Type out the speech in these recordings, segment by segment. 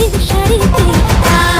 शरीति शरीति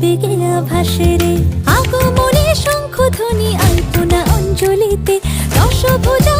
আবেগে ভাসে রে আগমনে শঙ্খ ধ্বনি আলপনা অঞ্জলিতে দশ ভুজা